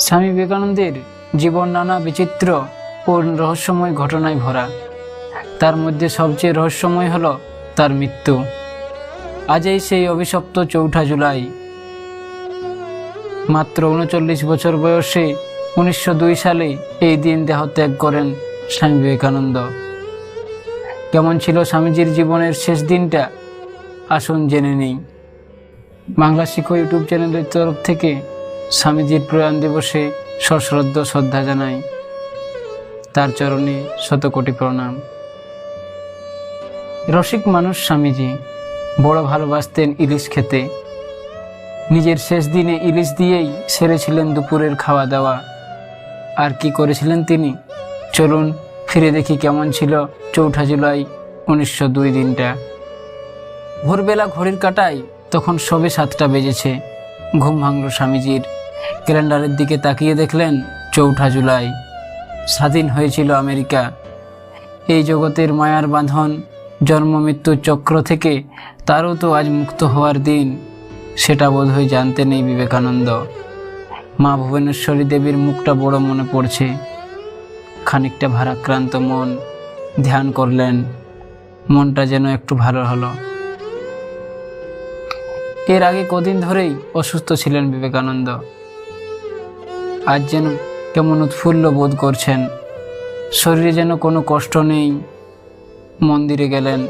স্বামী বিবেকানন্দের জীবন নানা বিচিত্র ও রহস্যময় ঘটনায় ভরা। তার মধ্যে সবচেয়ে রহস্যময় হল তার মৃত্যু। আজই সেই অভিশপ্ত চৌঠা জুলাই। মাত্র উনচল্লিশ বছর বয়সে উনিশশো দুই সালে এই দিন দেহত্যাগ করেন স্বামী বিবেকানন্দ। কেমন ছিল স্বামীজির জীবনের শেষ দিনটা? আসুন জেনে নেই। বাংলা শিক্ষক ইউটিউব চ্যানেলের তরফ থেকে স্বামীজির প্রয়াণ দিবসে সশ্রদ্ধ শ্রদ্ধা জানাই। তার চরণে শতকোটি প্রণাম। রসিক মানুষ স্বামীজি, বড় ভালোবাসতেন ইলিশ খেতে। নিজের শেষ দিনে ইলিশ দিয়েই সেরেছিলেন দুপুরের খাওয়া দাওয়া। আর কি করেছিলেন তিনি? চলুন ফিরে দেখি কেমন ছিল চৌঠা জুলাই উনিশশো দুই দিনটা। ভোরবেলা ঘড়ির কাটায় তখন সবে সাতটা বেজেছে। ঘুম ভাঙল স্বামীজির। ক্যালেন্ডারের দিকে তাকিয়ে দেখলেন চৌঠা জুলাই। স্বাধীন হয়েছিল আমেরিকা। এই জগতের মায়ার বাঁধন, জন্ম মৃত্যুর চক্র থেকে তারও তো আজ মুক্ত হওয়ার দিন, সেটা বোধহয় জানতে নেই বিবেকানন্দ। মা ভুবনেশ্বরী দেবীর মুখটা বড় মনে পড়ছে। খানিকটা ভারাক্রান্ত মন ধ্যান করলেন, মনটা যেন একটু ভালো হলো। এর আগে কদিন ধরেই অসুস্থ ছিলেন বিবেকানন্দ। আজ যেন কেমন উৎফুল্ল বোধ করছেন। শরীরে যেন কোনো কষ্ট নেই। মন্দিরে গেলেন।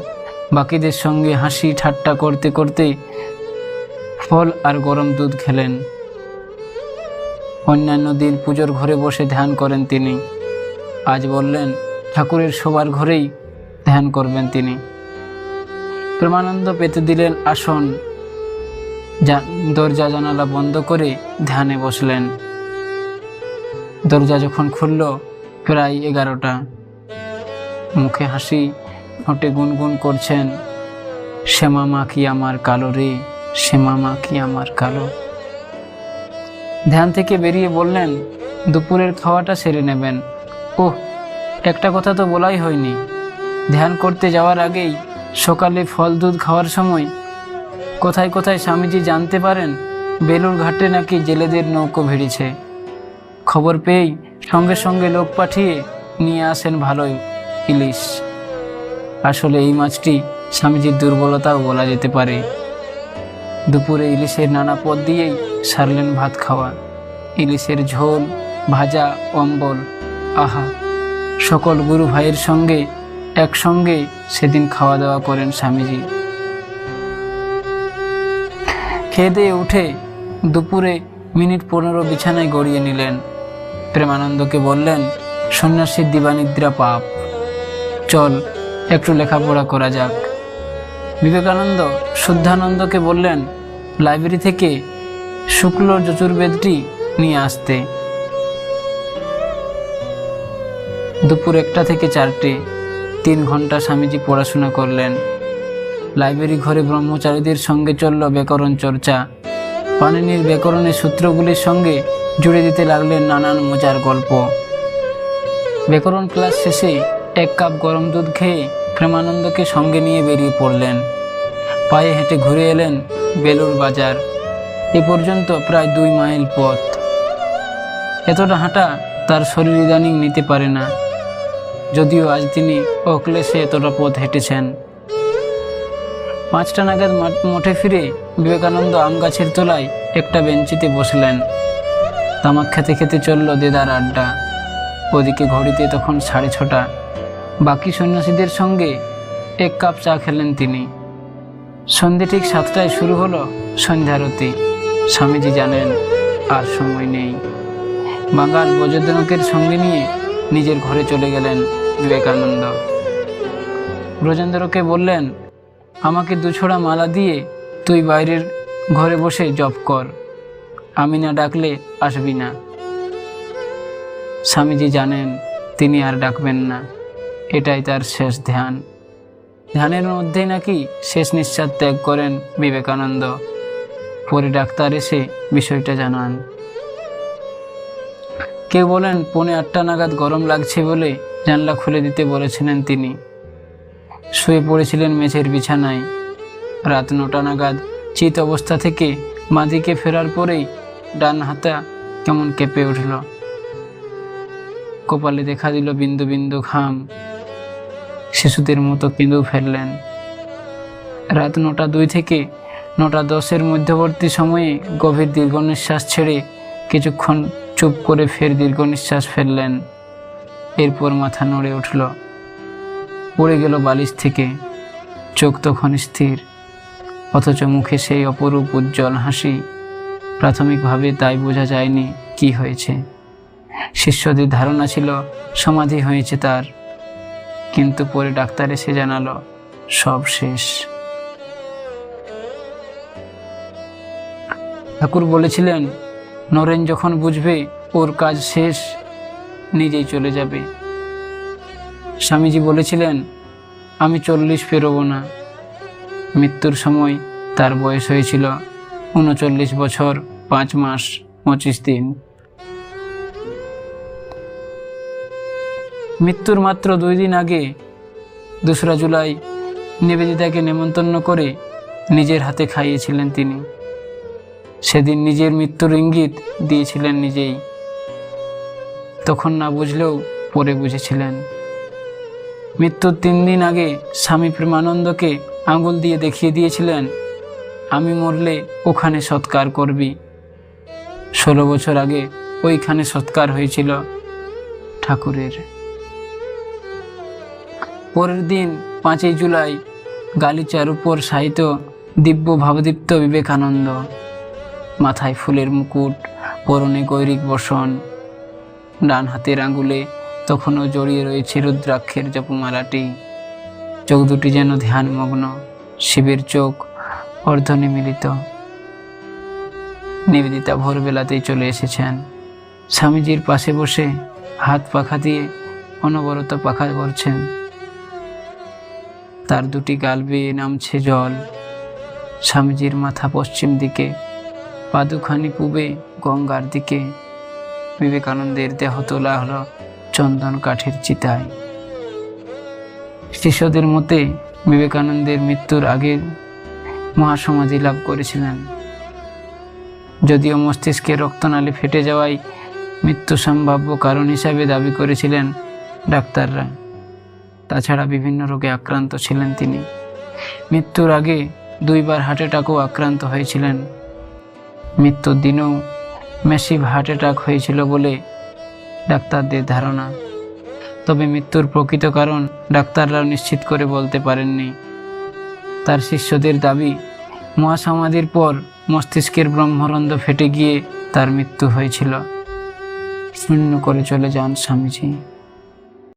বাকিদের সঙ্গে হাসি ঠাট্টা করতে করতে ফল আর গরম দুধ খেলেন। অন্যান্য দিন পুজোর ঘরে বসে ধ্যান করেন তিনি। আজ বললেন, ঠাকুরের সবার ঘরেই ধ্যান করবেন তিনি। প্রেমানন্দ পেতে দিলেন আসন। দরজা জানালা বন্ধ করে ধ্যানে বসলেন। দরজা যখন খুলল, প্রায় এগারোটা। মুখে হাসি, ঠোঁটে গুনগুন করছেন শ্যামা মা কি আমার কালো রে? শ্যামা মা কি আমার কালো? ধ্যান থেকে বেরিয়ে বললেন, দুপুরের খাওয়াটা সেরে নেবেন। ওহ, একটা কথা তো বলাই হয়নি। ধ্যান করতে যাওয়ার আগেই সকালে ফল দুধ খাওয়ার সময় কোথায় কোথায় স্বামীজি জানতে পারেন বেলুর ঘাটে নাকি জেলেদের নৌকো ভিড়েছে? খবর পেয়েই সঙ্গে সঙ্গে লোক পাঠিয়ে নিয়ে আসেন ভালোই ইলিশ। আসলে এই মাছটি স্বামীজির দুর্বলতাও বলা যেতে পারে। দুপুরে ইলিশের নানা পদ দিয়েই সারলেন ভাত খাওয়া। ইলিশের ঝোল, ভাজা, অম্বল, আহা, সকল গুরু ভাইয়ের সঙ্গে একসঙ্গে সেদিন খাওয়া দাওয়া করেন স্বামীজি। খেয়ে উঠে দুপুরে মিনিট পনেরো বিছানায় গড়িয়ে নিলেন। প্রেমানন্দকে বললেন, সন্ন্যাসীর দিবানিদ্রা পাপ। চল, একটু লেখাপড়া করা যাক। বিবেকানন্দ শুদ্ধানন্দকে বললেন, লাইব্রেরি থেকে শুক্ল যজুর্বেদটি নিয়ে আসতে। দুপুর একটা থেকে চারটে, তিন ঘণ্টা স্বামীজি পড়াশোনা করলেন। লাইব্রেরি ঘরে ব্রহ্মচারীদের সঙ্গে চলল ব্যাকরণ চর্চা। পাণিনির ব্যাকরণের সূত্রগুলির সঙ্গে জুড়ে দিতে লাগলেন নানান মজার গল্প। ব্যাকরণ ক্লাস শেষে এক কাপ গরম দুধ খেয়ে প্রেমানন্দকে সঙ্গে নিয়ে বেরিয়ে পড়লেন। পায়ে হেঁটে ঘুরে এলেন বেলুর বাজার। এ পর্যন্ত প্রায় দুই মাইল পথ। এতটা হাঁটা তার শরীর ইদানিং নিতে পারে না। যদিও আজ তিনি অক্লেশে এতটা পথ হেঁটেছেন। পাঁচটা নাগাদ মাঠ- ফিরে বিবেকানন্দ আম গাছের তলায় একটা বেঞ্চিতে বসলেন। তামাক খেতে খেতে চলল দেদার আড্ডা। ওদিকে ঘড়িতে তখন সাড়ে ছটা। বাকি সন্ন্যাসীদের সঙ্গে এক কাপ চা খেলেন তিনি। সন্ধে ঠিক সাতটায় শুরু হলো সন্ধ্যারতি স্বামীজি জানেন, আর সময় নেই। বাঙাল ব্রজদনকের সঙ্গে নিয়ে নিজের ঘরে চলে গেলেন বিবেকানন্দ। ব্রজেন্দ্রকে বললেন, আমাকে দুছড়া মালা দিয়ে তুই বাইরের ঘরে বসে জপ কর। আমি না ডাকলে আসবি না। স্বামীজি জানেন তিনি আর ডাকবেন না। এটাই তার শেষ ধ্যান। ধ্যানের মধ্যেই নাকি শেষ নিঃশ্বাস ত্যাগ করেন বিবেকানন্দ। পরে ডাক্তার এসে বিষয়টা জানান। কেউ বলেন, পৌনে আটটা নাগাদ গরম লাগছে বলে জানলা খুলে দিতে বলেছিলেন তিনি। শুয়ে পড়েছিলেন মেঝের বিছানায়। রাত নটা নাগাদ চিত অবস্থা থেকে মাদিকে ফেরার পরেই ডান হাতা কেমন কেঁপে উঠল। কপালে দেখা দিল বিন্দু বিন্দু ঘাম। শিশুদের মতো কেঁদেও ফেললেন। রাত নটা দুই থেকে নটা দশের মধ্যবর্তী সময়ে গভীর দীর্ঘ নিঃশ্বাস ছেড়ে কিছুক্ষণ চুপ করে ফের দীর্ঘ নিঃশ্বাস ফেললেন। এরপর মাথা নড়ে উঠল। পড়ে গেল বালিশ থেকে। চোখ তখন স্থির, অথচ মুখে সেই অপরূপ উজ্জ্বল হাসি। প্রাথমিকভাবে তাই বোঝা যায়নি কি হয়েছে। শিষ্যদের ধারণা ছিল সমাধি হয়েছে তার। কিন্তু পরে ডাক্তার এসে জানালো, সব শেষ। ঠাকুর বলেছিলেন, নরেন যখন বুঝবে ওর কাজ শেষ, নিজেই চলে যাবে। স্বামীজি বলেছিলেন, আমি চল্লিশ পেরোবো না। মৃত্যুর সময় তার বয়স হয়েছিল উনচল্লিশ বছর। পাঁচ মাস, পঁচিশ দিন। মৃত্যুর মাত্র দুই দিন আগে দোসরা জুলাই নিবেদিতাকে নেমন্তন্ন করে নিজের হাতে খাইয়েছিলেন তিনি। সেদিন নিজের মৃত্যুর ইঙ্গিত দিয়েছিলেন নিজেই। তখন না বুঝলেও পরে বুঝেছিলেন। মৃত্যুর তিন দিন আগে স্বামী প্রেমানন্দকে আঙুল দিয়ে দেখিয়ে দিয়েছিলেন, আমি মরলে ওখানে সৎকার করবি। ষোলো বছর আগে ওইখানে সৎকার হয়েছিল ঠাকুরের। পরের দিন পাঁচই জুলাই গালিচার উপর সাহিত্য দিব্য ভাবদীপ্ত বিবেকানন্দ মাথায় ফুলের মুকুট, পরনে গৈরিক বসন, ডান হাতের আঙ্গুলে তখনও জড়িয়ে রয়েছে রুদ্রাক্ষের জপমালাটি। চোখ দুটি যেন ধ্যানমগ্ন, শিবের চোখ অর্ধনিমিলিত নিবেদিতা ভোরবেলাতেই চলে এসেছেন। স্বামীজির পাশে বসে হাত পাখা দিয়ে অনবরত পাখা করছেন তার দুটি গাল বেয়ে নামছে জল। স্বামীজির মাথা পশ্চিম দিকে, পাদুখানি পূবে গঙ্গার দিকে। বিবেকানন্দের দেহ তোলা হলো চন্দন কাঠের চিতায়। শিষ্যদের মতে বিবেকানন্দের মৃত্যুর আগে মহাসমাধি লাভ করেছিলেন। যদিও মস্তিষ্কে রক্তনালী ফেটে যাওয়ায় মৃত্যু সম্ভাব্য কারণ হিসাবে দাবি করেছিলেন ডাক্তাররা। তাছাড়া বিভিন্ন রোগে আক্রান্ত ছিলেন তিনি। মৃত্যুর আগে দুইবার হার্ট অ্যাটাকও আক্রান্ত হয়েছিলেন। মৃত্যুর দিনেও ম্যাসিভ হার্ট অ্যাটাক হয়েছিল বলে ডাক্তারদের ধারণা। তবে মৃত্যুর প্রকৃত কারণ ডাক্তাররাও নিশ্চিত করে বলতে পারেননি। তার শিষ্যদের দাবি মহাসমাধির পর মস্তিষ্কের ব্রহ্মরন্ধ ফেটে গিয়ে তার মৃত্যু হয়েছিল। শূন্য করে চলে যান স্বামীজি।